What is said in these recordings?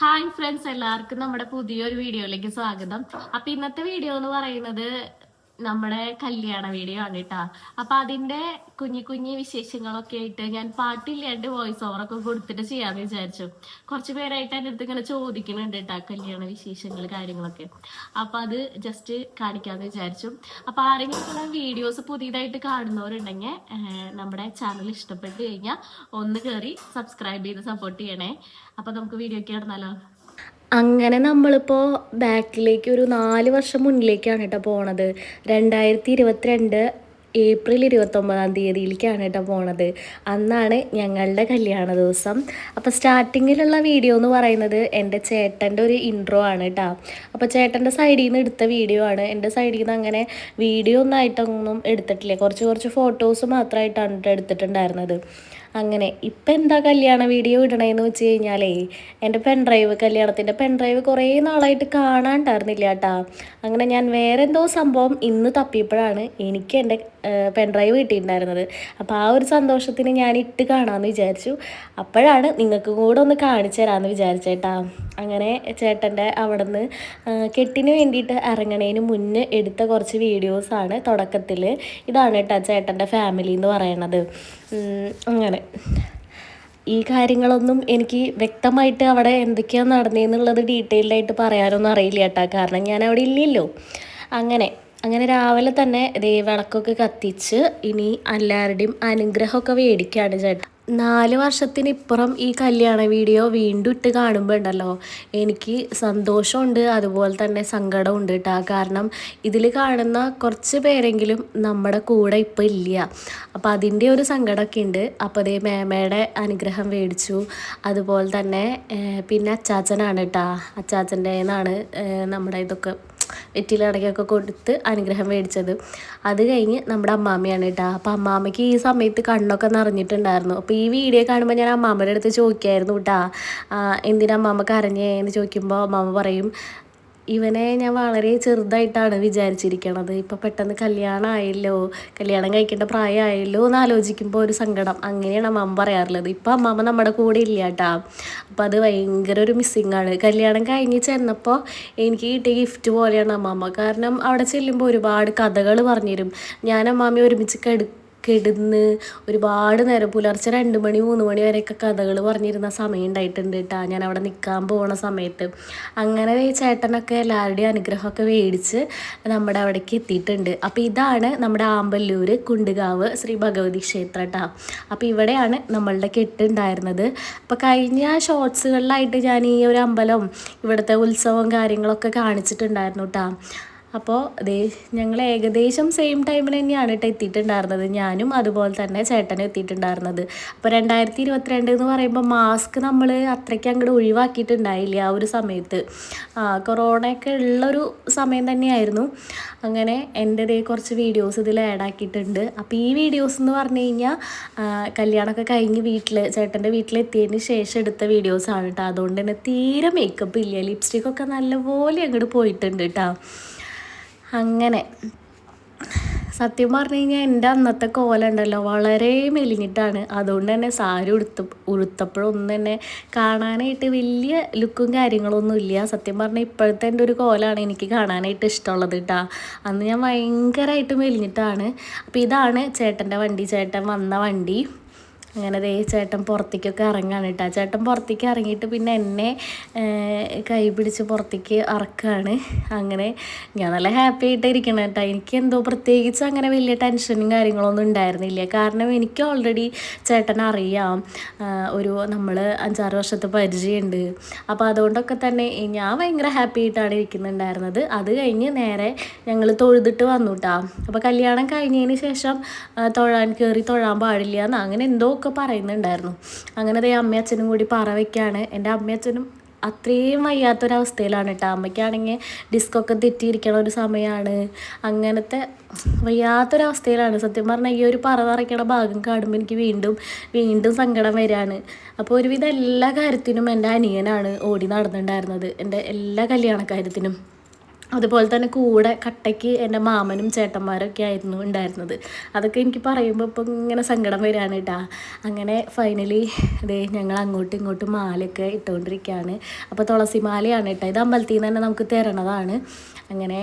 Hi friends എല്ലാവർക്കും നമ്മുടെ പുതിയൊരു വീഡിയോയിലേക്ക് സ്വാഗതം. അപ്പൊ ഇന്നത്തെ വീഡിയോ എന്ന് പറയുന്നത് നമ്മുടെ കല്യാണ വീഡിയോ ആണ് കേട്ടാ അപ്പൊ അതിന്റെ കുഞ്ഞി കുഞ്ഞി വിശേഷങ്ങളൊക്കെ ആയിട്ട് ഞാൻ പാട്ടില്ലാണ്ട് വോയിസ് ഓവർ ഒക്കെ കൊടുത്തിട്ട് ചെയ്യാന്ന് വിചാരിച്ചു. കുറച്ചു പേരായിട്ട് എന്റെ അടുത്ത് ഇങ്ങനെ ചോദിക്കുന്നുണ്ട് കേട്ടാ കല്യാണ വിശേഷങ്ങൾ കാര്യങ്ങളൊക്കെ. അപ്പൊ അത് ജസ്റ്റ് കാണിക്കാന്ന് വിചാരിച്ചു. അപ്പൊ ആരെങ്കിലും വീഡിയോസ് പുതിയതായിട്ട് കാണുന്നവരുണ്ടെങ്കിൽ നമ്മുടെ ചാനൽ ഇഷ്ടപ്പെട്ട് കഴിഞ്ഞാൽ ഒന്ന് കയറി സബ്സ്ക്രൈബ് ചെയ്ത് സപ്പോർട്ട് ചെയ്യണേ. അപ്പൊ നമുക്ക് വീഡിയോ ഒക്കെ കിടന്നാലോ അങ്ങനെ നമ്മളിപ്പോൾ ബാക്കിലേക്ക് ഒരു നാല് വർഷം മുന്നിലേക്കാണ് കേട്ടോ പോണത്. രണ്ടായിരത്തി ഇരുപത്തിരണ്ട് ഏപ്രിൽ ഇരുപത്തൊമ്പതാം തീയതിയിലേക്കാണ് കേട്ടോ പോണത്. അന്നാണ് ഞങ്ങളുടെ കല്യാണ ദിവസം. അപ്പോൾ സ്റ്റാർട്ടിങ്ങിലുള്ള വീഡിയോ എന്ന് പറയുന്നത് എന്റെ ചേട്ടന്റെ ഒരു ഇൻട്രോ ആണ് കേട്ടോ. അപ്പോൾ ചേട്ടന്റെ സൈഡിൽ നിന്ന് എടുത്ത വീഡിയോ ആണ്. എന്റെ സൈഡിൽ നിന്ന് അങ്ങനെ വീഡിയോ ഒന്നും ആയിട്ടൊന്നും എടുത്തിട്ടില്ല. കുറച്ച് കുറച്ച് ഫോട്ടോസ് മാത്രമായിട്ടാണ് എടുത്തിട്ടുണ്ടായിരുന്നത്. അങ്ങനെ ഇപ്പം എന്താ കല്യാണ വീഡിയോ ഇടണേന്ന് വെച്ച് കഴിഞ്ഞാലേ എന്റെ പെൺഡ്രൈവ് കല്യാണത്തിന്റെ പെൺഡ്രൈവ് കുറേ നാളായിട്ട് കാണാണ്ടായിരുന്നില്ല കേട്ടാ. അങ്ങനെ ഞാൻ വേറെ എന്തോ സംഭവം ഇന്ന് തപ്പിയപ്പോഴാണ് എനിക്ക് എന്റെ പെൺഡ്രൈവ് കിട്ടിയിട്ടുണ്ടായിരുന്നത്. അപ്പോൾ ആ ഒരു സന്തോഷത്തിന് ഞാൻ ഇട്ട് കാണാമെന്ന് വിചാരിച്ചു. അപ്പോഴാണ് നിങ്ങൾക്ക് കൂടെ ഒന്ന് കാണിച്ചു തരാമെന്ന് വിചാരിച്ചേട്ടാ അങ്ങനെ ചേട്ടന്റെ അവിടെ നിന്ന് കെട്ടിന് വേണ്ടിയിട്ട് ഇറങ്ങണേന് മുന്നേ എടുത്ത കുറച്ച് വീഡിയോസാണ് തുടക്കത്തിൽ. ഇതാണ് കേട്ടോ ചേട്ടന്റെ ഫാമിലി എന്ന് പറയണത്. അങ്ങനെ. ഈ കാര്യങ്ങളൊന്നും എനിക്ക് വ്യക്തമായിട്ട് അവിടെ എന്തൊക്കെയാണ് നടന്നതെന്നുള്ളത് ഡീറ്റെയിൽഡായിട്ട് പറയാനൊന്നും അറിയില്ല കേട്ടോ കാരണം ഞാൻ അവിടെ ഇല്ലല്ലോ. അങ്ങനെ. അങ്ങനെ രാവിലെ തന്നെ ദേ വിളക്കൊക്കെ കത്തിച്ച് ഇനി എല്ലാവരുടെയും അനുഗ്രഹമൊക്കെ മേടിക്കുകയാണ് ചേട്ടൻ നാല് വർഷത്തിനിപ്പുറം ഈ കല്യാണ വീഡിയോ വീണ്ടും ഇട്ട് കാണുമ്പോൾ ഉണ്ടല്ലോ എനിക്ക് സന്തോഷമുണ്ട് അതുപോലെ തന്നെ സങ്കടമുണ്ട് കേട്ടോ കാരണം ഇതിൽ കാണുന്ന കുറച്ച് പേരെങ്കിലും നമ്മുടെ കൂടെ ഇപ്പോൾ ഇല്ല. അപ്പോൾ അതിന്റെ ഒരു സങ്കടമൊക്കെ ഉണ്ട്. അപ്പോൾ അതേ മേമയുടെ അനുഗ്രഹം മേടിച്ചു. അതുപോലെ തന്നെ പിന്നെ അച്ചാച്ചനാണ് കേട്ടോ അച്ചാച്ചന്റെ നിന്നാണ് നമ്മുടെ ഇതൊക്കെ വെറ്റിലടക്കൊക്കെ കൊടുത്ത് അനുഗ്രഹം മേടിച്ചത്. അത് കഴിഞ്ഞ് നമ്മുടെ അമ്മാമ്മയാണ് കേട്ടോ. അപ്പോൾ അമ്മാമ്മയ്ക്ക് ഈ സമയത്ത് കണ്ണൊക്കെ നിറഞ്ഞിട്ടുണ്ടായിരുന്നു. അപ്പോൾ ഈ വീഡിയോ കാണുമ്പോൾ ഞാൻ അമ്മാമ്മയുടെ അടുത്ത് ചോദിക്കായിരുന്നു കേട്ടോ. എന്തിനാ അമ്മാമ്മ കരഞ്ഞേ എന്ന് ചോദിക്കുമ്പോൾ അമ്മാമ്മ പറയും ഇവനെ ഞാൻ വളരെ ചെറുതായിട്ടാണ് വിചാരിച്ചിരിക്കണത്. ഇപ്പോൾ പെട്ടെന്ന് കല്യാണം ആയല്ലോ കല്യാണം കഴിക്കേണ്ട പ്രായമായല്ലോ എന്ന് ആലോചിക്കുമ്പോൾ ഒരു സങ്കടം. അങ്ങനെയാണ് അമ്മ പറയാറുള്ളത്. ഇപ്പം അമ്മമ്മ നമ്മുടെ കൂടെ ഇല്ല കേട്ടാ അപ്പം അത് ഭയങ്കര ഒരു മിസ്സിങ് ആണ്. കല്യാണം കഴിഞ്ഞ് ചെന്നപ്പോൾ എനിക്ക് കിട്ടിയ ഗിഫ്റ്റ് പോലെയാണ് അമ്മമ്മ കാരണം അവിടെ ചെല്ലുമ്പോൾ ഒരുപാട് കഥകൾ പറഞ്ഞുതരും. ഞാൻ അമ്മാമ്മ ഒരുമിച്ച് കെടു കിടന്ന് ഒരുപാട് നേരം പുലർച്ചെ രണ്ട് മണി മൂന്ന് മണി വരെയൊക്കെ കഥകൾ പറഞ്ഞിരുന്ന സമയം ഉണ്ടായിട്ടുണ്ട് കേട്ടോ ഞാൻ അവിടെ നിൽക്കാൻ പോണ സമയത്ത്. അങ്ങനെ ചേട്ടനൊക്കെ എല്ലാവരുടെയും അനുഗ്രഹമൊക്കെ മേടിച്ച് നമ്മുടെ അവിടേക്ക് എത്തിയിട്ടുണ്ട്. അപ്പോൾ ഇതാണ് നമ്മുടെ ആമ്പല്ലൂർ കുണ്ടുകാവ് ശ്രീ ഭഗവതി ക്ഷേത്രം കേട്ടോ അപ്പോൾ ഇവിടെയാണ് നമ്മളുടെ കെട്ടുണ്ടായിരുന്നത് അപ്പോൾ കഴിഞ്ഞ ഷോർട്സുകളിലായിട്ട് ഞാൻ ഈ ഒരു അമ്പലം ഇവിടുത്തെ ഉത്സവം കാര്യങ്ങളൊക്കെ കാണിച്ചിട്ടുണ്ടായിരുന്നു കേട്ടോ അപ്പോൾ ദേ ഞങ്ങൾ ഏകദേശം സെയിം ടൈമിൽ തന്നെയാണ് കേട്ടോ എത്തിയിട്ടുണ്ടായിരുന്നത്. ഞാനും അതുപോലെ തന്നെ ചേട്ടനും എത്തിയിട്ടുണ്ടായിരുന്നത്. അപ്പോൾ രണ്ടായിരത്തി ഇരുപത്തിരണ്ട് എന്ന് പറയുമ്പോൾ മാസ്ക് നമ്മൾ അത്രയ്ക്ക് അങ്ങോട്ട് ഒഴിവാക്കിയിട്ടുണ്ടായില്ല ആ ഒരു സമയത്ത്. കൊറോണയൊക്കെ ഉള്ളൊരു സമയം തന്നെയായിരുന്നു. അങ്ങനെ എന്റെ ദേ കുറച്ച് വീഡിയോസ് ഇതിൽ ആഡ് ആക്കിയിട്ടുണ്ട്. അപ്പോൾ ഈ വീഡിയോസ് എന്ന് പറഞ്ഞു കഴിഞ്ഞാൽ കല്യാണമൊക്കെ കഴിഞ്ഞ് വീട്ടിൽ ചേട്ടന്റെ വീട്ടിലെത്തിയതിന് ശേഷം എടുത്ത വീഡിയോസാണ് കേട്ടോ അതുകൊണ്ട് തന്നെ തീരെ മേക്കപ്പ് ഇല്ല. ലിപ്സ്റ്റിക്കൊക്കെ നല്ലപോലെ അങ്ങോട്ട് പോയിട്ടുണ്ട് കേട്ടോ അങ്ങനെ. സത്യം പറഞ്ഞു കഴിഞ്ഞാൽ എന്റെ അന്നത്തെ കോല ഉണ്ടല്ലോ വളരെ മെലിഞ്ഞിട്ടാണ്. അതുകൊണ്ട് തന്നെ സാരി ഉടുത്ത ഉടുത്തപ്പോഴൊന്നും തന്നെ കാണാനായിട്ട് വലിയ ലുക്കും കാര്യങ്ങളൊന്നും ഇല്ല. സത്യം പറഞ്ഞാൽ ഇപ്പോഴത്തെ എന്റെ ഒരു കോലാണ് എനിക്ക് കാണാനായിട്ട് ഇഷ്ടമുള്ളത് കേട്ടോ അന്ന് ഞാൻ ഭയങ്കരമായിട്ട് മെലിഞ്ഞിട്ടാണ്. അപ്പോൾ ഇതാണ് ചേട്ടന്റെ വണ്ടി. ചേട്ടൻ വന്ന വണ്ടി. അങ്ങനെ ദേ ചേട്ടൻ പുറത്തേക്കൊക്കെ ഇറങ്ങാണ് കേട്ടോ. ചേട്ടൻ പുറത്തേക്ക് ഇറങ്ങിയിട്ട് പിന്നെ എന്നെ കൈ പിടിച്ച് പുറത്തേക്ക് ഇറക്കുകയാണ് അങ്ങനെ ഞാൻ നല്ല ഹാപ്പി ആയിട്ട് ഇരിക്കണം കേട്ടോ. എനിക്ക് എന്തോ പ്രത്യേകിച്ച് അങ്ങനെ വലിയ ടെൻഷനും കാര്യങ്ങളൊന്നും ഉണ്ടായിരുന്നില്ല. കാരണം എനിക്ക് ഓൾറെഡി ചേട്ടൻ അറിയാം ഒരു നമ്മൾ അഞ്ചാറ് വർഷത്തെ പരിചയമുണ്ട്. അപ്പോൾ അതുകൊണ്ടൊക്കെ തന്നെ ഞാൻ ഭയങ്കര ഹാപ്പി ആയിട്ടാണ് ഇരിക്കുന്നുണ്ടായിരുന്നത്. അത് കഴിഞ്ഞ് നേരെ ഞങ്ങൾ തൊഴുതിട്ട് വന്നു കേട്ടോ. അപ്പോൾ കല്യാണം കഴിഞ്ഞതിന് ശേഷം തൊഴാൻ കയറി തൊഴാൻ പാടില്ല എന്ന് അങ്ങനെ എന്തോ ഒക്കെ പറയുന്നുണ്ടായിരുന്നു. അങ്ങനെ അതേ അമ്മയും അച്ഛനും കൂടി പറ വയ്ക്കുകയാണ് എന്റെ അമ്മയച്ഛനും അത്രയും വയ്യാത്തൊരവസ്ഥയിലാണ് കേട്ടോ. അമ്മയ്ക്കാണെങ്കിൽ ഡിസ്കൊക്കെ തെറ്റിയിരിക്കണ ഒരു സമയമാണ് അങ്ങനത്തെ വയ്യാത്തൊരവസ്ഥയിലാണ്. സത്യം പറഞ്ഞാൽ ഈ ഒരു പറ നിറയ്ക്കണ ഭാഗം കാണുമ്പോൾ എനിക്ക് വീണ്ടും വീണ്ടും സങ്കടം വരികയാണ് അപ്പോൾ ഒരുവിധം എല്ലാ കാര്യത്തിനും എന്റെ അനിയനാണ് ഓടി നടന്നിട്ടുണ്ടായിരുന്നത്. എന്റെ എല്ലാ കല്യാണ കാര്യത്തിനും. അതുപോലെ തന്നെ കൂടെ കട്ടയ്ക്ക് എന്റെ മാമനും ചേട്ടന്മാരൊക്കെ ആയിരുന്നു ഉണ്ടായിരുന്നത്. അതൊക്കെ എനിക്ക് പറയുമ്പോൾ ഇപ്പം ഇങ്ങനെ സങ്കടം വരികയാണ് കേട്ടാ അങ്ങനെ ഫൈനലി ഇതേ ഞങ്ങൾ അങ്ങോട്ടും ഇങ്ങോട്ടും മാലയൊക്കെ ഇട്ടുകൊണ്ടിരിക്കുകയാണ് അപ്പോൾ തുളസി മാലയാണ് കേട്ടോ ഇത് അമ്പലത്തിൽ നിന്ന് തന്നെ നമുക്ക് തരണതാണ്. അങ്ങനെ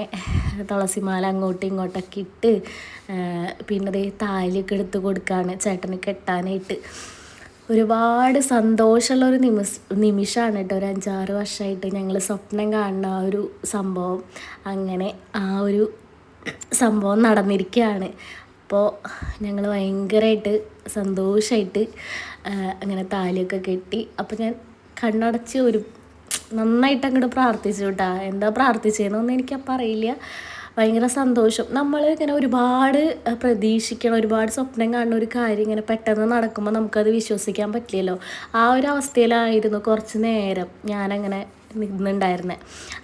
തുളസി മാല അങ്ങോട്ടും ഇങ്ങോട്ടൊക്കെ ഇട്ട് പിന്നെ ദേ താലിയൊക്കെ എടുത്ത് കൊടുക്കുകയാണ് ചേട്ടന് കെട്ടാനായിട്ട്. ഒരുപാട് സന്തോഷമുള്ള ഒരു നിമിഷ നിമിഷമാണ് കേട്ടോ. ഒരു അഞ്ചാറ് വർഷമായിട്ട് ഞങ്ങൾ സ്വപ്നം കാണുന്ന ആ ഒരു സംഭവം. അങ്ങനെ ആ ഒരു സംഭവം നടന്നിരിക്കുകയാണ് അപ്പോൾ ഞങ്ങൾ ഭയങ്കരമായിട്ട് സന്തോഷമായിട്ട് അങ്ങനെ താലിയൊക്കെ കെട്ടി. അപ്പോൾ ഞാൻ കണ്ണടച്ച് ഒരു നന്നായിട്ട് അങ്ങോട്ട് പ്രാർത്ഥിച്ചു കേട്ടോ. എന്താ പ്രാർത്ഥിച്ചതെന്നൊന്നും എനിക്കപ്പം അറിയില്ല. ഭയങ്കര സന്തോഷം. നമ്മൾ ഇങ്ങനെ ഒരുപാട് പ്രതീക്ഷിക്കണം ഒരുപാട് സ്വപ്നം കാണുന്ന ഒരു കാര്യം ഇങ്ങനെ പെട്ടെന്ന് നടക്കുമ്പോൾ നമുക്കത് വിശ്വസിക്കാൻ പറ്റില്ലല്ലോ. ആ ഒരു അവസ്ഥയിലായിരുന്നു കുറച്ച് നേരം ഞാനങ്ങനെ നിന്നുണ്ടായിരുന്നത്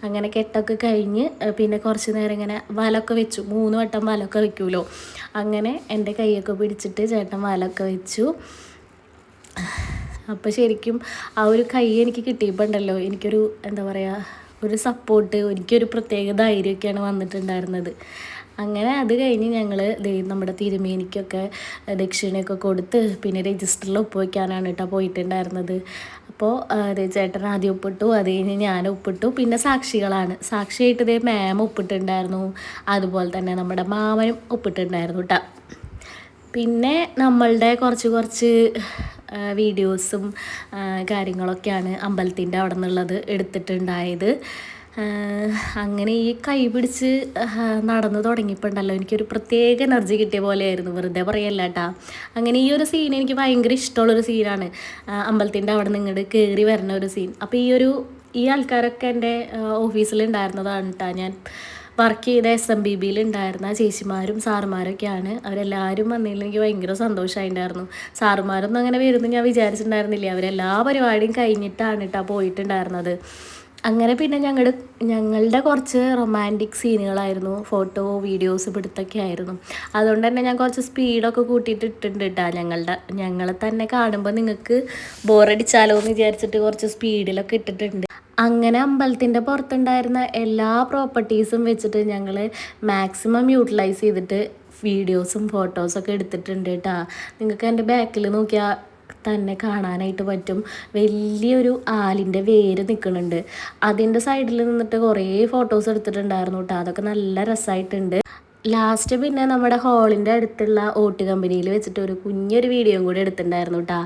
അങ്ങനെ കെട്ടൊക്കെ കഴിഞ്ഞ് പിന്നെ കുറച്ച് നേരം ഇങ്ങനെ വലൊക്കെ വെച്ചു. മൂന്ന് വട്ടം വലൊക്കെ വെക്കുമല്ലോ അങ്ങനെ എന്റെ കൈയൊക്കെ പിടിച്ചിട്ട് ചേട്ടൻ വലൊക്കെ വെച്ചു. അപ്പോൾ ശരിക്കും ആ ഒരു കൈ എനിക്ക് കിട്ടിയപ്പോൾ ഉണ്ടല്ലോ എനിക്കൊരു എന്താ പറയുക ഒരു സപ്പോർട്ട് എനിക്കൊരു പ്രത്യേക ധൈര്യമൊക്കെയാണ് വന്നിട്ടുണ്ടായിരുന്നത്. അങ്ങനെ അത് കഴിഞ്ഞ് ഞങ്ങൾ നമ്മുടെ തിരുമേനിക്കൊക്കെ ദക്ഷിണയൊക്കെ കൊടുത്ത് പിന്നെ രജിസ്റ്ററിൽ ഒപ്പ് വയ്ക്കാനാണ് കേട്ടോ പോയിട്ടുണ്ടായിരുന്നത്. അപ്പോൾ ചേട്ടൻ ആദ്യം ഒപ്പിട്ടു അത് കഴിഞ്ഞ് ഞാൻ ഒപ്പിട്ടു. പിന്നെ സാക്ഷികളാണ്. സാക്ഷിയായിട്ട് ഇതേ മാം ഒപ്പിട്ടുണ്ടായിരുന്നു. അതുപോലെ തന്നെ നമ്മുടെ മാമനും ഒപ്പിട്ടുണ്ടായിരുന്നു കേട്ടോ പിന്നെ നമ്മളുടെ കുറച്ച് കുറച്ച് വീഡിയോസും കാര്യങ്ങളൊക്കെയാണ് അമ്പലത്തിന്റെ അവിടെ നിന്നുള്ളത് എടുത്തിട്ടുണ്ടായത്. അങ്ങനെ ഈ കൈ പിടിച്ച് നടന്നു തുടങ്ങിയപ്പോൾ ഉണ്ടല്ലോ എനിക്കൊരു പ്രത്യേക എനർജി കിട്ടിയ പോലെയായിരുന്നു. വെറുതെ പറയല്ല കേട്ടാ അങ്ങനെ ഈ ഒരു സീൻ എനിക്ക് ഭയങ്കര ഇഷ്ടമുള്ളൊരു സീനാണ് അമ്പലത്തിന്റെ അവിടെ നിന്ന് ഇങ്ങോട്ട് കയറി വരുന്ന ഒരു സീൻ അപ്പോൾ ഈ ഒരു ഈ ആൾക്കാരൊക്കെ എന്റെ ഓഫീസിൽ ഉണ്ടായിരുന്നതാണ് കേട്ടോ ഞാൻ. വർക്ക് ചെയ്ത എസ് എം ബി ബിയിൽ ഉണ്ടായിരുന്ന ചേച്ചിമാരും സാറുമാരൊക്കെയാണ്. അവരെല്ലാവരും വന്നതിൽ എനിക്ക് ഭയങ്കര സന്തോഷമായിട്ടുണ്ടായിരുന്നു സാറുമാരൊന്നും അങ്ങനെ വരുമെന്ന് ഞാൻ വിചാരിച്ചിട്ടുണ്ടായിരുന്നില്ല അവരെല്ലാ പരിപാടിയും കഴിഞ്ഞിട്ടാണ് കേട്ടോ പോയിട്ടുണ്ടായിരുന്നത്. അങ്ങനെ പിന്നെ ഞങ്ങളുടെ ഞങ്ങളുടെ കുറച്ച് റൊമാന്റിക് സീനുകളായിരുന്നു ഫോട്ടോ വീഡിയോസ് പിടുത്തൊക്കെ ആയിരുന്നു. അതുകൊണ്ട് തന്നെ ഞാൻ കുറച്ച് സ്പീഡൊക്കെ കൂട്ടിയിട്ട് ഇട്ടിട്ടുണ്ട് കേട്ടോ ഞങ്ങളുടെ ഞങ്ങളെ തന്നെ കാണുമ്പോൾ നിങ്ങൾക്ക് ബോറടിച്ചാലോ എന്ന് വിചാരിച്ചിട്ട് കുറച്ച് സ്പീഡിലൊക്കെ ഇട്ടിട്ടുണ്ട്. അങ്ങനെ അമ്പലത്തിന്റെ പുറത്തുണ്ടായിരുന്ന എല്ലാ പ്രോപ്പർട്ടീസും വെച്ചിട്ട് ഞങ്ങൾ മാക്സിമം യൂട്ടിലൈസ് ചെയ്തിട്ട് വീഡിയോസും ഫോട്ടോസൊക്കെ എടുത്തിട്ടുണ്ട് കേട്ടോ നിങ്ങൾക്ക് എന്റെ ബാക്കിൽ നോക്കിയാൽ തന്നെ കാണാനായിട്ട് പറ്റും. വലിയൊരു ആലിന്റെ വേര് നിൽക്കുന്നുണ്ട് അതിന്റെ സൈഡിൽ നിന്നിട്ട് കുറേ ഫോട്ടോസ് എടുത്തിട്ടുണ്ടായിരുന്നു കേട്ടോ അതൊക്കെ നല്ല രസമായിട്ടുണ്ട് ലാസ്റ്റ് പിന്നെ നമ്മുടെ ഹോളിന്റെ അടുത്തുള്ള ഓട്ട് കമ്പനിയിൽ വെച്ചിട്ട് ഒരു കുഞ്ഞൊരു വീഡിയോയും കൂടി എടുത്തിട്ടുണ്ടായിരുന്നു കേട്ടോ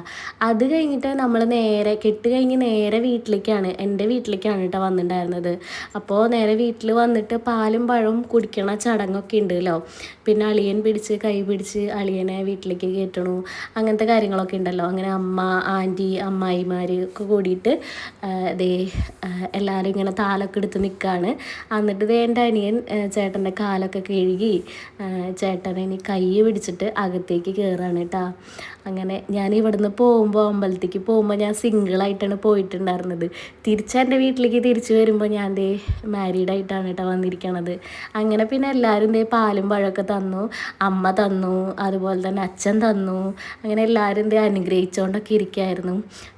അത് കഴിഞ്ഞിട്ട് നമ്മൾ നേരെ കെട്ട് കഴിഞ്ഞ് നേരെ വീട്ടിലേക്കാണ് എന്റെ വീട്ടിലേക്കാണ് കേട്ടോ വന്നിട്ടുണ്ടായിരുന്നത്. അപ്പോൾ നേരെ വീട്ടിൽ വന്നിട്ട് പാലും പഴവും കുടിക്കണ ചടങ്ങൊക്കെ ഉണ്ടല്ലോ പിന്നെ അളിയൻ പിടിച്ച് കൈ പിടിച്ച് അളിയനെ വീട്ടിലേക്ക് കയറ്റണു. അങ്ങനത്തെ കാര്യങ്ങളൊക്കെ ഉണ്ടല്ലോ. അങ്ങനെ അമ്മ ആന്റി അമ്മായിമാർ ഒക്കെ കൂടിയിട്ട് ദേ എല്ലാവരും ഇങ്ങനെ താലൊക്കെ എടുത്ത് നിൽക്കുകയാണ് എന്നിട്ട് ദേ എന്റെ അനിയൻ ചേട്ടന്റെ കാലൊക്കെ കഴുകി ചേട്ടനെ ഇനി കൈ പിടിച്ചിട്ട് അകത്തേക്ക് കയറാണ് കേട്ടോ. അങ്ങനെ ഞാൻ ഇവിടുന്ന് പോകുമ്പോൾ അമ്പലത്തേക്ക് പോകുമ്പോൾ ഞാൻ സിംഗിളായിട്ടാണ് പോയിട്ടുണ്ടായിരുന്നത്. തിരിച്ച് എന്റെ വീട്ടിലേക്ക് തിരിച്ചു വരുമ്പോൾ ഞാൻ ദേ മാരീഡ് ആയിട്ടാണ് കേട്ടോ വന്നിരിക്കണത്. അങ്ങനെ പിന്നെ എല്ലാവരും ദേ പാലും പഴമൊക്കെ തന്നു അമ്മ തന്നു അതുപോലെ തന്നെ അച്ഛൻ തന്നു. അങ്ങനെ എല്ലാവരും ദേ അനുഗ്രഹിച്ചുകൊണ്ടൊക്കെ ഇരിക്കുമായിരുന്നു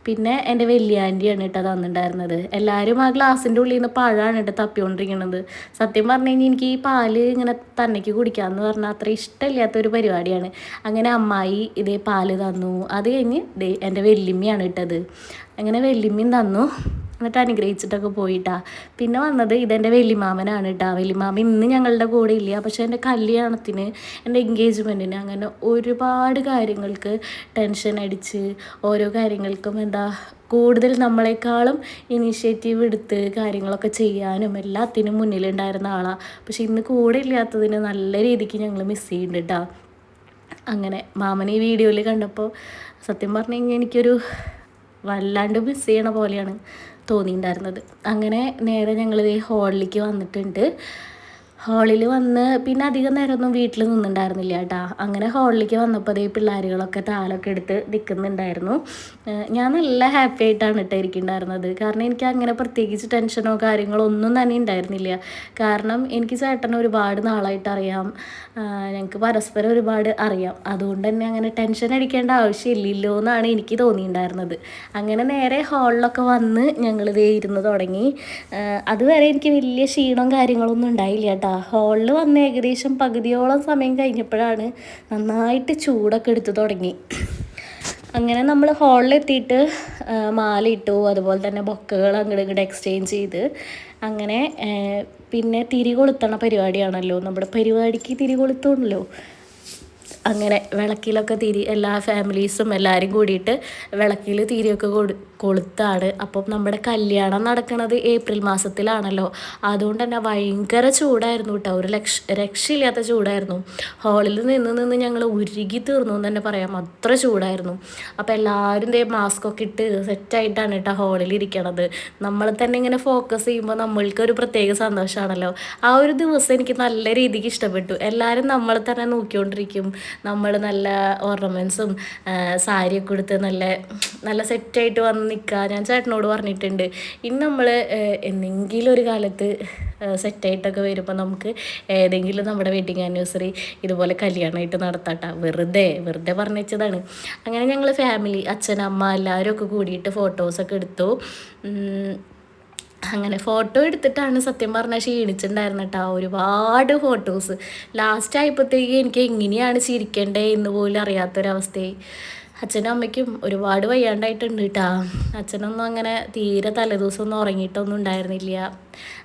പിന്നെ എന്റെ വലിയ ആന്റിയാണ് കേട്ടോ തന്നിട്ടുണ്ടായിരുന്നത്. എല്ലാവരും ആ ഗ്ലാസിന്റെ ഉള്ളിൽ നിന്ന് പഴമാണ് കേട്ടോ തപ്പിക്കൊണ്ടിരിക്കുന്നത് സത്യം പറഞ്ഞു കഴിഞ്ഞാൽ എനിക്ക് ഈ പാൽ ഇങ്ങനെ തന്നയ്ക്ക് കുടിക്കാമെന്ന് പറഞ്ഞാൽ അത്ര ഇഷ്ടമില്ലാത്തൊരു പരിപാടിയാണ്. അങ്ങനെ അമ്മായി ഇതേ പാൽ തന്നു. അത് കഴിഞ്ഞ് ദേ എന്റെ വെല്ലിമ്മയാണ് ഇട്ടത്. അങ്ങനെ വെല്ലിമ്മയും തന്നു. എന്നിട്ട് അനുഗ്രഹിച്ചിട്ടൊക്കെ പോയിട്ടാ. പിന്നെ വന്നത് ഇതെന്റെ വെല്ലിമാമനാണ് കേട്ടോ വെല്ലിമാമ ഇന്ന് ഞങ്ങളുടെ കൂടെ ഇല്ല. പക്ഷേ എന്റെ കല്യാണത്തിന് എന്റെ എൻഗേജ്മെന്റിന് അങ്ങനെ ഒരുപാട് കാര്യങ്ങൾക്ക് ടെൻഷൻ അടിച്ച് ഓരോ കാര്യങ്ങൾക്കും എന്താ കൂടുതൽ നമ്മളെക്കാളും ഇനീഷ്യേറ്റീവ് എടുത്ത് കാര്യങ്ങളൊക്കെ ചെയ്യാനും എല്ലാത്തിനും മുന്നിലുണ്ടായിരുന്ന ആളാണ് പക്ഷെ ഇന്ന് കൂടെ ഇല്ലാത്തതിന് നല്ല രീതിക്ക് ഞങ്ങൾ മിസ് ചെയ്യുന്നുണ്ട് കേട്ടോ അങ്ങനെ മാമനെ ഈ വീഡിയോയിൽ കണ്ടപ്പോൾ സത്യം പറഞ്ഞു കഴിഞ്ഞാൽ എനിക്കൊരു വല്ലാണ്ട് മിസ് ചെയ്യണ പോലെയാണ് തോന്നിയിട്ടുണ്ടായിരുന്നത്. അങ്ങനെ നേരെ ഞങ്ങളിത് ഹോളിലേക്ക് വന്നിട്ടുണ്ട്. ഹാളിൽ വന്ന് പിന്നെ അധികം നേരമൊന്നും വീട്ടിൽ നിന്നുണ്ടായിരുന്നില്ല കേട്ടാ. അങ്ങനെ ഹാളിലേക്ക് വന്നപ്പോൾ ഈ പിള്ളേരുകളൊക്കെ താലൊക്കെ എടുത്ത് നിൽക്കുന്നുണ്ടായിരുന്നു ഞാൻ നല്ല ഹാപ്പി ആയിട്ടാണ് കേട്ടോ ഇരിക്കുന്നുണ്ടായിരുന്നത്. കാരണം എനിക്ക് അങ്ങനെ പ്രത്യേകിച്ച് ടെൻഷനോ കാര്യങ്ങളോ ഒന്നും തന്നെ ഉണ്ടായിരുന്നില്ല. കാരണം എനിക്ക് ചേട്ടനെ ഒരുപാട് നാളായിട്ട് അറിയാം. ഞങ്ങൾക്ക് പരസ്പരം ഒരുപാട് അറിയാം. അതുകൊണ്ട് തന്നെ അങ്ങനെ ടെൻഷൻ അടിക്കേണ്ട ആവശ്യമില്ലല്ലോ എന്നാണ് എനിക്ക് തോന്നിയിട്ടുണ്ടായിരുന്നത്. അങ്ങനെ നേരെ ഹാളിലൊക്കെ വന്ന് ഞങ്ങൾ ദേ ഇരുന്ന് തുടങ്ങി. അതുവരെ എനിക്ക് വലിയ ക്ഷീണവും കാര്യങ്ങളൊന്നും ഉണ്ടായില്ല കേട്ടോ. ഹാളിൽ വന്ന് ഏകദേശം പകുതിയോളം സമയം കഴിഞ്ഞപ്പോഴാണ് നന്നായിട്ട് ചൂടൊക്കെ എടുത്തു തുടങ്ങി. അങ്ങനെ നമ്മൾ ഹോളിലെത്തിയിട്ട് മാലയിട്ടു അതുപോലെ തന്നെ ബൊക്കകൾ അങ്ങോട്ട് ഇങ്ങോട്ട് എക്സ്ചേഞ്ച് ചെയ്ത് അങ്ങനെ പിന്നെ തിരി കൊളുത്തണ പരിപാടിയാണല്ലോ. നമ്മുടെ പരിപാടിക്ക് തിരി കൊളുത്തുണ്ടല്ലോ അങ്ങനെ വിളക്കിലൊക്കെ തിരി എല്ലാ ഫാമിലീസും എല്ലാവരും കൂടിയിട്ട് വിളക്കിൽ തിരിയൊക്കെ കൊടു കൊളുത്താണ്. അപ്പം നമ്മുടെ കല്യാണം നടക്കുന്നത് ഏപ്രിൽ മാസത്തിലാണല്ലോ. അതുകൊണ്ട് തന്നെ ഭയങ്കര ചൂടായിരുന്നു കേട്ടോ ഒരു ലക്ഷ രക്ഷയില്ലാത്ത ചൂടായിരുന്നു. ഹാളിൽ നിന്ന് നിന്ന് ഞങ്ങൾ ഉരുകി തീർന്നു എന്ന് തന്നെ പറയാം. അത്ര ചൂടായിരുന്നു. അപ്പം എല്ലാവരും ദേ മാസ്കൊക്കെ ഇട്ട് സെറ്റായിട്ടാണ് കേട്ടോ ഹാളിൽ ഇരിക്കണത്. നമ്മൾ തന്നെ ഇങ്ങനെ ഫോക്കസ് ചെയ്യുമ്പോൾ നമ്മൾക്ക് ഒരു പ്രത്യേക സന്തോഷമാണല്ലോ ആ ഒരു ദിവസം എനിക്ക് നല്ല രീതിക്ക് ഇഷ്ടപ്പെട്ടു. എല്ലാവരും നമ്മളെ തന്നെ നോക്കിക്കൊണ്ടിരിക്കും. നമ്മൾ നല്ല ഓർണമെൻസും സാരിയൊക്കെ കൊടുത്ത് നല്ല നല്ല സെറ്റായിട്ട് വന്ന് നിൽക്കുക ഞാൻ ചേട്ടനോട് പറഞ്ഞിട്ടുണ്ട് ഇനി നമ്മൾ എന്തെങ്കിലും ഒരു കാലത്ത് സെറ്റായിട്ടൊക്കെ വരുമ്പോൾ നമുക്ക് ഏതെങ്കിലും നമ്മുടെ വെഡിങ് ആനിവേഴ്സറി ഇതുപോലെ കല്യാണമായിട്ട് നടത്താട്ട. വെറുതെ വെറുതെ പറഞ്ഞതാണ് അങ്ങനെ ഞങ്ങൾ ഫാമിലി അച്ഛൻ അമ്മ എല്ലാവരും ഒക്കെ കൂടിയിട്ട് ഫോട്ടോസൊക്കെ എടുത്തു. അങ്ങനെ ഫോട്ടോ എടുത്തിട്ടാണ് സത്യം പറഞ്ഞാൽ ക്ഷീണിച്ചിട്ടുണ്ടായിരുന്നു കേട്ടോ ഒരുപാട് ഫോട്ടോസ് ലാസ്റ്റ് ആയപ്പോഴത്തേക്ക് എനിക്ക് എങ്ങനെയാണ് ചിരിക്കേണ്ടത് എന്ന് പോലും അറിയാത്തൊരവസ്ഥയായി. അച്ഛനും അമ്മയ്ക്കും ഒരുപാട് വയ്യാണ്ടായിട്ടുണ്ട് കേട്ടോ അച്ഛനൊന്നും അങ്ങനെ തീരെ തലേദിവസം ഒന്നും ഉറങ്ങിയിട്ടൊന്നും ഉണ്ടായിരുന്നില്ല.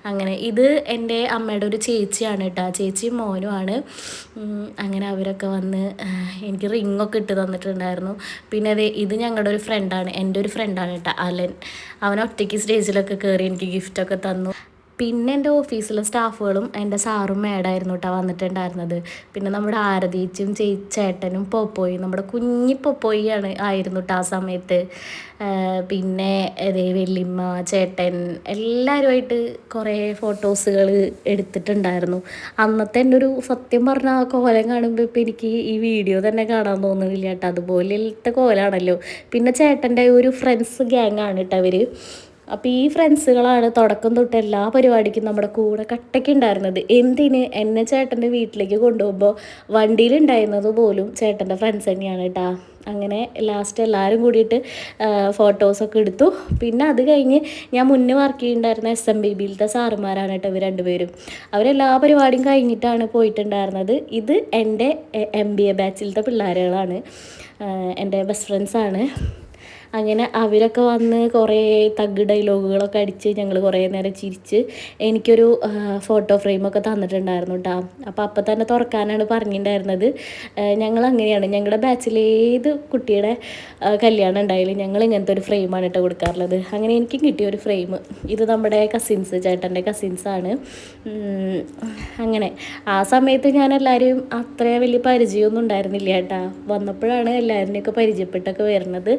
അങ്ങനെ ഇത് എന്റെ അമ്മയുടെ ഒരു ചേച്ചിയാണ് കേട്ടോ ചേച്ചിയും മോനുമാണ് അങ്ങനെ അവരൊക്കെ വന്ന് എനിക്ക് റിങ്ങൊക്കെ ഇട്ട് തന്നിട്ടുണ്ടായിരുന്നു. പിന്നെ അതെ ഇത് ഞങ്ങളുടെ ഒരു ഫ്രണ്ടാണ് എന്റെ ഒരു ഫ്രണ്ടാണ് കേട്ടോ അലൻ. അവൻ ഒറ്റയ്ക്ക് സ്റ്റേജിലൊക്കെ കയറി എനിക്ക് ഗിഫ്റ്റൊക്കെ തന്നു. പിന്നെ എന്റെ ഓഫീസിലെ സ്റ്റാഫുകളും എന്റെ സാറും മേഡായിരുന്നു കേട്ടോ വന്നിട്ടുണ്ടായിരുന്നത്. പിന്നെ നമ്മുടെ ആരതീച്ചും ചേ ചേട്ടനും പൊപ്പോയി നമ്മുടെ കുഞ്ഞി പൊപ്പോയിയാണ് ആയിരുന്നു കേട്ടോ ആ സമയത്ത്. പിന്നെ അതേ വെല്ലിമ്മ ചേട്ടൻ എല്ലാവരുമായിട്ട് കുറേ ഫോട്ടോസുകൾ എടുത്തിട്ടുണ്ടായിരുന്നു. അന്നത്തെ എന്റെ ഒരു സത്യം പറഞ്ഞ ആ കോലം കാണുമ്പോൾ ഇപ്പം എനിക്ക് ഈ വീഡിയോ തന്നെ കാണാൻ തോന്നുന്നില്ല കേട്ടോ. അതുപോലത്തെ കോലാണല്ലോ. പിന്നെ ചേട്ടന്റെ ഒരു ഫ്രണ്ട്സ് ഗ്യാങ്ങാണ് കേട്ടോ അവർ അപ്പോൾ ഈ ഫ്രണ്ട്സുകളാണ് തുടക്കം തൊട്ട് എല്ലാ പരിപാടിക്കും നമ്മുടെ കൂടെ കട്ടയ്ക്ക് ഉണ്ടായിരുന്നത്. എന്തിന് എന്നെ ചേട്ടന്റെ വീട്ടിലേക്ക് കൊണ്ടുപോകുമ്പോൾ വണ്ടിയിലുണ്ടായിരുന്നത് പോലും ചേട്ടന്റെ ഫ്രണ്ട്സ് തന്നെയാണ് കേട്ടോ അങ്ങനെ ലാസ്റ്റ് എല്ലാവരും കൂടിയിട്ട് ഫോട്ടോസൊക്കെ എടുത്തു. പിന്നെ അത് കഴിഞ്ഞ് ഞാൻ മുന്നേ വർക്ക് ചെയ്യുന്നുണ്ടായിരുന്ന എസ് എം ബി ബിയിലത്തെ സാറുമാരാണ് കേട്ടോ ഇവർ രണ്ടുപേരും. അവരെല്ലാ പരിപാടിയും കഴിഞ്ഞിട്ടാണ് പോയിട്ടുണ്ടായിരുന്നത്. ഇത് എന്റെ എം ബി എ ബാച്ചിലത്തെ പിള്ളേരുകളാണ്. എന്റെ ബെസ്റ്റ് ഫ്രണ്ട്സാണ് അങ്ങനെ അവരൊക്കെ വന്ന് കുറേ തഗ് ഡയലോഗുകളൊക്കെ അടിച്ച് ഞങ്ങൾ കുറേ നേരം ചിരിച്ച് എനിക്കൊരു ഫോട്ടോ ഫ്രെയിമൊക്കെ തന്നിട്ടുണ്ടായിരുന്നു കേട്ടോ അപ്പോൾ അപ്പം തന്നെ തുറക്കാനാണ് പറഞ്ഞിട്ടുണ്ടായിരുന്നത് ഞങ്ങൾ അങ്ങനെയാണ് ഞങ്ങളുടെ ബാച്ചിൽ ഏത് കുട്ടിയുടെ കല്യാണം ഉണ്ടായാലും ഞങ്ങൾ ഇങ്ങനത്തെ ഒരു ഫ്രെയിമാണ് കേട്ടോ കൊടുക്കാറുള്ളത്. അങ്ങനെ എനിക്കും കിട്ടിയ ഒരു ഫ്രെയിം ഇത് നമ്മുടെ കസിൻസ് ചേട്ടന്റെ കസിൻസാണ് അങ്ങനെ. ആ സമയത്ത് ഞാൻ എല്ലാവരെയും അത്ര വലിയ പരിചയമൊന്നും ഉണ്ടായിരുന്നില്ല കേട്ടാ വന്നപ്പോഴാണ് എല്ലാവരിനെയൊക്കെ പരിചയപ്പെട്ടൊക്കെ വരുന്നത്.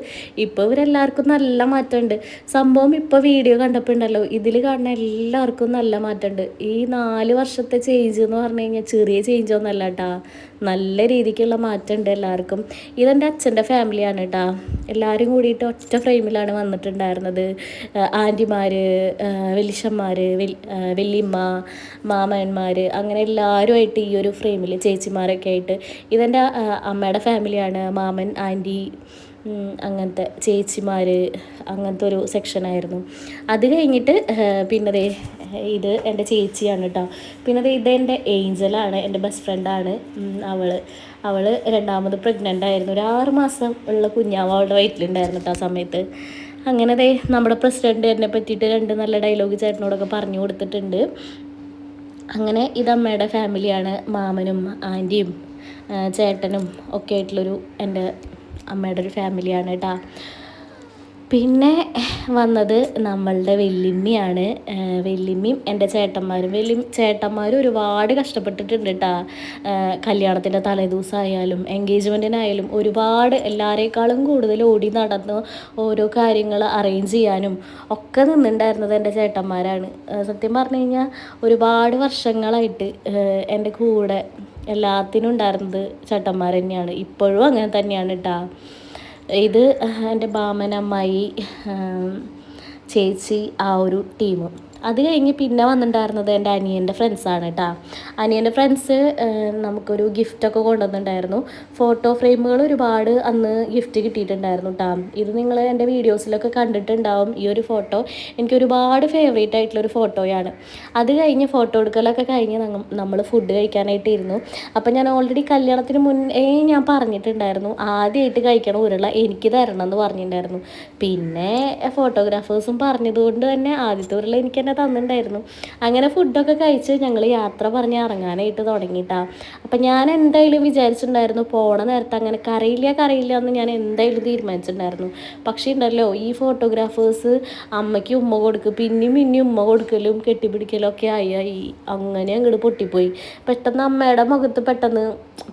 ഇപ്പോൾ ഇവരെല്ലാവർക്കും നല്ല മാറ്റമുണ്ട്. സംഭവം ഇപ്പോൾ വീഡിയോ കണ്ടപ്പോൾ ഉണ്ടല്ലോ ഇതിൽ കാണുന്ന എല്ലാവർക്കും നല്ല മാറ്റമുണ്ട്. ഈ നാല് വർഷത്തെ ചേഞ്ച് എന്ന് പറഞ്ഞു കഴിഞ്ഞാൽ ചെറിയ ചേഞ്ച് ഒന്നല്ല കേട്ടാ നല്ല രീതിക്കുള്ള മാറ്റമുണ്ട് എല്ലാവർക്കും. ഇതെന്റെ അച്ഛന്റെ ഫാമിലിയാണ് കേട്ടാ എല്ലാവരും കൂടിയിട്ട് ഒറ്റ ഫ്രെയിമിലാണ് വന്നിട്ടുണ്ടായിരുന്നത്. ആന്റിമാർ വലിയമ്മമാർ വെല്ലിമ്മ മാമന്മാർ അങ്ങനെ എല്ലാവരുമായിട്ട് ഈ ഒരു ഫ്രെയിമിൽ ചേച്ചിമാരൊക്കെ ആയിട്ട്. ഇതെന്റെ അമ്മയുടെ ഫാമിലിയാണ് മാമൻ ആന്റി അങ്ങനത്തെ ചേച്ചിമാർ അങ്ങനത്തെ ഒരു സെക്ഷനായിരുന്നു അത് കഴിഞ്ഞിട്ട് പിന്നെ ദേ ഇത് എന്റെ ചേച്ചിയാണ് കേട്ടോ പിന്നെ ദേ ഇത് എന്റെ ഏഞ്ചലാണ് എന്റെ ബെസ്റ്റ് ഫ്രണ്ടാണ് അവൾ അവൾ രണ്ടാമത് പ്രഗ്നന്റ് ആയിരുന്നു. ഒരു ആറ് മാസം ഉള്ള കുഞ്ഞാവ് അവളുടെ വയറ്റിലുണ്ടായിരുന്നു കേട്ടോ ആ സമയത്ത്. അങ്ങനെ ദേ നമ്മുടെ പ്രസിഡന്റ് എന്നെ പറ്റിയിട്ട് രണ്ട് നല്ല ഡയലോഗ് ചേട്ടനോടൊക്കെ പറഞ്ഞു കൊടുത്തിട്ടുണ്ട്. അങ്ങനെ ഇത് അമ്മയുടെ ഫാമിലിയാണ് മാമനും ആന്റിയും ചേട്ടനും ഒക്കെ ആയിട്ടുള്ളൊരു എന്റെ അമ്മയുടെ ഒരു ഫാമിലിയാണ് കേട്ടോ. പിന്നെ വന്നത് നമ്മളുടെ വെല്ലിമ്മിയാണ്. വെല്ലിമ്മിയും എന്റെ ചേട്ടന്മാരും. വെല്ലി ചേട്ടന്മാരും ഒരുപാട് കഷ്ടപ്പെട്ടിട്ടുണ്ട് കേട്ടോ. കല്യാണത്തിന്റെ തലേദിവസമായാലും എൻഗേജ്മെന്റിനായാലും ഒരുപാട് എല്ലാവരേക്കാളും കൂടുതൽ ഓടി നടന്ന് ഓരോ കാര്യങ്ങൾ അറേഞ്ച് ചെയ്യാനും ഒക്കെ നിന്നിട്ടുണ്ടായിരുന്നത് എന്റെ ചേട്ടന്മാരാണ്. സത്യം പറഞ്ഞു കഴിഞ്ഞാൽ ഒരുപാട് വർഷങ്ങളായിട്ട് എന്റെ കൂടെ എല്ലാത്തിനും ഉണ്ടായിരുന്നത് ചേട്ടന്മാർ തന്നെയാണ്. ഇപ്പോഴും അങ്ങനെ തന്നെയാണ് കേട്ടോ ഇത് എന്റെ ബാമനമ്മായി ചേച്ചി ആ ഒരു ടീം. അത് കഴിഞ്ഞ് പിന്നെ വന്നിട്ടുണ്ടായിരുന്നത് എന്റെ അനിയന്റെ ഫ്രണ്ട്സാണ് കേട്ടോ അനിയന്റെ ഫ്രണ്ട്സ് നമുക്കൊരു ഗിഫ്റ്റൊക്കെ കൊണ്ടുവന്നിട്ടുണ്ടായിരുന്നു. ഫോട്ടോ ഫ്രെയിമുകൾ ഒരുപാട് അന്ന് ഗിഫ്റ്റ് കിട്ടിയിട്ടുണ്ടായിരുന്നു കേട്ടോ ഇത് നിങ്ങൾ എന്റെ വീഡിയോസിലൊക്കെ കണ്ടിട്ടുണ്ടാവും. ഈ ഒരു ഫോട്ടോ എനിക്ക് ഒരുപാട് ഫേവറേറ്റ് ആയിട്ടുള്ളൊരു ഫോട്ടോയാണ് അത് കഴിഞ്ഞ് ഫോട്ടോ എടുക്കലൊക്കെ കഴിഞ്ഞ് നമ്മൾ ഫുഡ് കഴിക്കാനായിട്ടിരുന്നു. അപ്പം ഞാൻ ഓൾറെഡി കല്യാണത്തിന് മുന്നേ ഞാൻ പറഞ്ഞിട്ടുണ്ടായിരുന്നു. ആദ്യമായിട്ട് കഴിക്കണം ഉരുള എനിക്ക് തരണം എന്ന് പറഞ്ഞിട്ടുണ്ടായിരുന്നു. പിന്നെ ഫോട്ടോഗ്രാഫേഴ്സും പറഞ്ഞതുകൊണ്ട് തന്നെ ആദ്യത്തെ ഉരുള എനിക്ക് തന്നെ തന്നിട്ടുണ്ടായിരുന്നു. അങ്ങനെ ഫുഡൊക്കെ കഴിച്ച് ഞങ്ങൾ യാത്ര പറഞ്ഞ് ഇറങ്ങാനായിട്ട് തുടങ്ങിയിട്ടാ അപ്പം ഞാൻ എന്തായാലും വിചാരിച്ചിട്ടുണ്ടായിരുന്നു പോണ നേരത്തെ അങ്ങനെ കരയില്ല കരയില്ല എന്ന് ഞാൻ എന്തായാലും തീരുമാനിച്ചിട്ടുണ്ടായിരുന്നു. പക്ഷേ ഉണ്ടല്ലോ ഈ ഫോട്ടോഗ്രാഫേഴ്സ് അമ്മയ്ക്ക് ഉമ്മ കൊടുക്കും പിന്നെയും പിന്നെയും ഉമ്മ കൊടുക്കലും കെട്ടിപ്പിടിക്കലും ഒക്കെ ആയി ആയി. അങ്ങനെ അങ്ങോട്ട് പൊട്ടിപ്പോയി. പെട്ടെന്ന് അമ്മയുടെ മുഖത്ത് പെട്ടെന്ന്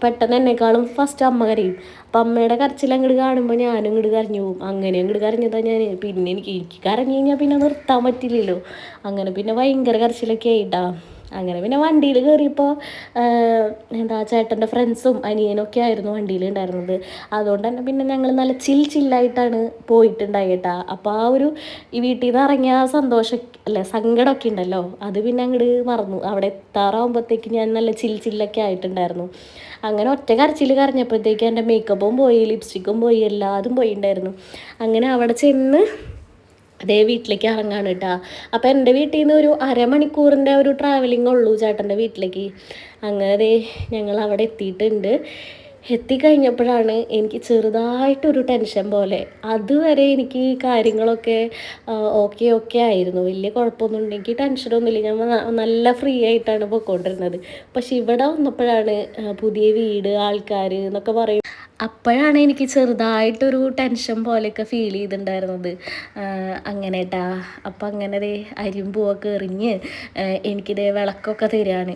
പെട്ടെന്ന് എന്നെക്കാളും ഫസ്റ്റ് അമ്മ കരയും. അപ്പം അമ്മയുടെ കരച്ചിൽ അങ്ങോട്ട് കാണുമ്പോൾ ഞാനും ഇങ്ങോട്ട് കരഞ്ഞു പോകും. അങ്ങനെ അങ്ങോട്ട് കരഞ്ഞതാണ് ഞാൻ പിന്നെ എനിക്ക് എനിക്ക് കരഞ്ഞു കഴിഞ്ഞാൽ പിന്നെ നിർത്താൻ പറ്റില്ലല്ലോ. അങ്ങനെ പിന്നെ ഭയങ്കര കരച്ചിലൊക്കെ ആയിട്ടാ. അങ്ങനെ പിന്നെ വണ്ടിയിൽ കയറിയപ്പോൾ എന്താ ചേട്ടന്റെ ഫ്രണ്ട്സും അനിയനും ഒക്കെ ആയിരുന്നു വണ്ടിയിൽ ഉണ്ടായിരുന്നത്. അതുകൊണ്ട് തന്നെ പിന്നെ ഞങ്ങൾ നല്ല ചിൽ ചില്ലായിട്ടാണ് പോയിട്ടുണ്ടായിട്ടാ. അപ്പോൾ ആ ഒരു ഈ വീട്ടിൽ നിന്ന് ഇറങ്ങിയ ആ സന്തോഷം അല്ല സങ്കടമൊക്കെ ഉണ്ടല്ലോ. അത് പിന്നെ അങ്ങോട്ട് മറന്നു. അവിടെ എത്താറാകുമ്പോഴത്തേക്ക് ഞാൻ നല്ല ചിൽ ചില്ലൊക്കെ ആയിട്ടുണ്ടായിരുന്നു. അങ്ങനെ ഒറ്റ കരച്ചിൽ കരഞ്ഞപ്പോഴത്തേക്ക് എന്റെ മേക്കപ്പും പോയി ലിപ്സ്റ്റിക്കും പോയി എല്ലാതും പോയിണ്ടായിരുന്നു. അങ്ങനെ അവിടെ ചെന്ന് അതേ വീട്ടിലേക്ക് ഇറങ്ങാണ് കേട്ടോ. അപ്പോൾ എന്റെ വീട്ടിൽ നിന്ന് ഒരു അരമണിക്കൂറിന്റെ ഒരു ട്രാവലിംഗ് ഉള്ളൂ ചേട്ടന്റെ വീട്ടിലേക്ക്. അങ്ങനെ ഞങ്ങൾ അവിടെ എത്തിയിട്ടുണ്ട്. എത്തിക്കഴിഞ്ഞപ്പോഴാണ് എനിക്ക് ചെറുതായിട്ടൊരു ടെൻഷൻ പോലെ. അതുവരെ എനിക്ക് ഈ കാര്യങ്ങളൊക്കെ ഓക്കെ ഓക്കെ ആയിരുന്നു. വലിയ കുഴപ്പമൊന്നും ഉണ്ടെങ്കിൽ ടെൻഷനൊന്നുമില്ല ഞാൻ നല്ല ഫ്രീ ആയിട്ടാണ് പോയിക്കൊണ്ടിരുന്നത്. പക്ഷെ ഇവിടെ വന്നപ്പോഴാണ് പുതിയ വീട് ആൾക്കാർ എന്നൊക്കെ പറയും. അപ്പോഴാണ് എനിക്ക് ചെറുതായിട്ടൊരു ടെൻഷൻ പോലെയൊക്കെ ഫീൽ ചെയ്തിട്ടുണ്ടായിരുന്നത്. അങ്ങനെ കേട്ടാ അപ്പം അങ്ങനെ അരിമ്പൂവൊക്കെ എറിഞ്ഞ് എനിക്കിതേ വിളക്കൊക്കെ തരികയാണ്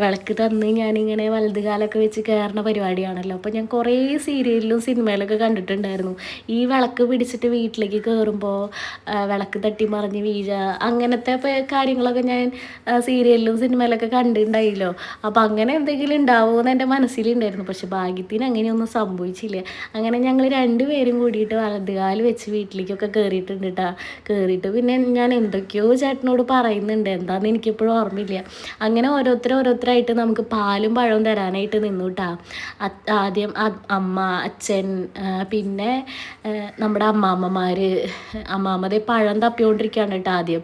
വിളക്ക് തന്ന് ഞാനിങ്ങനെ വലത് കാലൊക്കെ വെച്ച് കയറുന്ന പരിപാടിയാണല്ലോ. അപ്പോൾ ഞാൻ കുറേ സീരിയലിലും സിനിമയിലൊക്കെ കണ്ടിട്ടുണ്ടായിരുന്നു. ഈ വിളക്ക് പിടിച്ചിട്ട് വീട്ടിലേക്ക് കയറുമ്പോൾ വിളക്ക് തട്ടി മറിഞ്ഞ് വീഴുക അങ്ങനത്തെ കാര്യങ്ങളൊക്കെ ഞാൻ സീരിയലിലും സിനിമയിലൊക്കെ കണ്ടിട്ടുണ്ടായില്ലോ. അപ്പോൾ അങ്ങനെ എന്തെങ്കിലും ഉണ്ടാവുമോ ഉണ്ടാവുമെന്ന് എന്റെ മനസ്സിലുണ്ടായിരുന്നു. പക്ഷെ ഭാഗ്യത്തിന് അങ്ങനെയൊന്നും സംഭവിച്ചില്ല. അങ്ങനെ ഞങ്ങൾ രണ്ടുപേരും കൂടിയിട്ട് വലതുകാൽ വെച്ച് വീട്ടിലേക്കൊക്കെ കയറിയിട്ടുണ്ട് കേട്ടോ കയറിയിട്ട് പിന്നെ ഞാൻ എന്തൊക്കെയോ ചേട്ടനോട് പറയുന്നുണ്ട്. എന്താണെന്ന് എനിക്കിപ്പോഴും ഓർമ്മയില്ല. അങ്ങനെ ഓരോരുത്തർ ഓരോരുത്തരായിട്ട് നമുക്ക് പാലും പഴവും തരാനായിട്ട് നിന്നു കേട്ടാ ആദ്യം അമ്മ അച്ഛൻ പിന്നെ നമ്മുടെ അമ്മാമ്മമാർ അമ്മാമ്മതെ പഴം തപ്പിക്കൊണ്ടിരിക്കുകയാണ് കേട്ടോ ആദ്യം.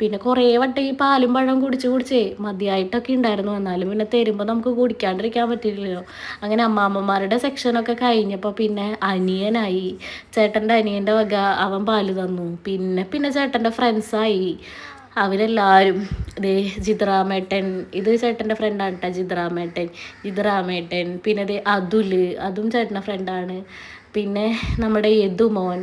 പിന്നെ കുറേ വട്ടം ഈ പാലും പഴം കുടിച്ച് കുടിച്ചേ മതിയായിട്ടൊക്കെ ഉണ്ടായിരുന്നു എന്നാലും പിന്നെ തരുമ്പോൾ നമുക്ക് കുടിക്കാണ്ടിരിക്കാൻ പറ്റില്ലല്ലോ അങ്ങനെ അമ്മാമ്മമാരുടെ സെക്ഷനൊക്കെ കഴിഞ്ഞപ്പോൾ പിന്നെ അനിയനായി. ചേട്ടന്റെ അനിയന്റെ വക അവൻ പാൽ തന്നു. പിന്നെ പിന്നെ ചേട്ടന്റെ ഫ്രണ്ട്സായി അവരെല്ലാവരും ദേ ജിദ്രാമേട്ടൻ ഇത് ചേട്ടന്റെ ഫ്രണ്ടാണ് കേട്ടോ ജിദ്രാമേട്ടൻ ജിദ്രാമേട്ടൻ പിന്നെ ദേ അതുൽ. അതും ചേട്ടന്റെ ഫ്രണ്ടാണ് പിന്നെ നമ്മുടെ യദുമോൻ.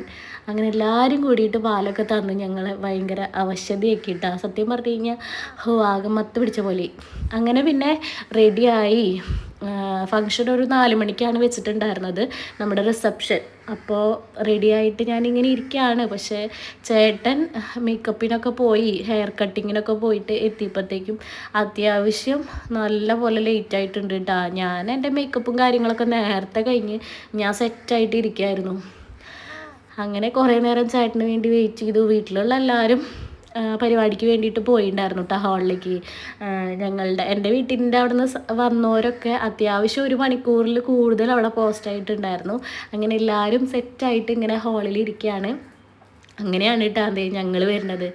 അങ്ങനെ എല്ലാവരും കൂടിയിട്ട് പാലൊക്കെ തന്നു ഞങ്ങളെ ഭയങ്കര അവശതയൊക്കെ ഇട്ടാ സത്യം പറഞ്ഞു കഴിഞ്ഞാൽ ഹോ ആകെ മത്ത് പിടിച്ച പോലെ. അങ്ങനെ പിന്നെ റെഡിയായി ഫങ്ഷൻ ഒരു നാല് മണിക്കാണ് വെച്ചിട്ടുണ്ടായിരുന്നത്. നമ്മുടെ റിസപ്ഷൻ അപ്പോൾ റെഡി ആയിട്ട് ഞാനിങ്ങനെ ഇരിക്കുകയാണ് പക്ഷേ ചേട്ടൻ മേക്കപ്പിനൊക്കെ പോയി ഹെയർ കട്ടിങ്ങിനൊക്കെ പോയിട്ട് എത്തിയപ്പോഴത്തേക്കും അത്യാവശ്യം നല്ല പോലെ ലേറ്റ് ആയിട്ടുണ്ട് കേട്ടോ ഞാൻ എന്റെ മേക്കപ്പും കാര്യങ്ങളൊക്കെ നേരത്തെ കഴിഞ്ഞ് ഞാൻ സെറ്റായിട്ട് ഇരിക്കുകയായിരുന്നു അങ്ങനെ കുറേ നേരം ചേട്ടന് വേണ്ടി വെയിറ്റ് ചെയ്തു. വീട്ടിലുള്ള എല്ലാവരും പരിപാടിക്ക് വേണ്ടിയിട്ട് പോയിണ്ടായിരുന്നു കേട്ടോ ഹാളിലേക്ക് ഞങ്ങളുടെ എന്റെ വീട്ടിന്റെ അവിടെ നിന്ന് വന്നവരൊക്കെ അത്യാവശ്യം ഒരു മണിക്കൂറിൽ കൂടുതൽ അവിടെ പോസ്റ്റ് ആയിട്ടുണ്ടായിരുന്നു. അങ്ങനെ എല്ലാവരും സെറ്റായിട്ട് ഇങ്ങനെ ഹാളിൽ ഇരിക്കുകയാണ് അങ്ങനെയാണ് കേട്ടോ അതെ ഞങ്ങൾ വരുന്നത്.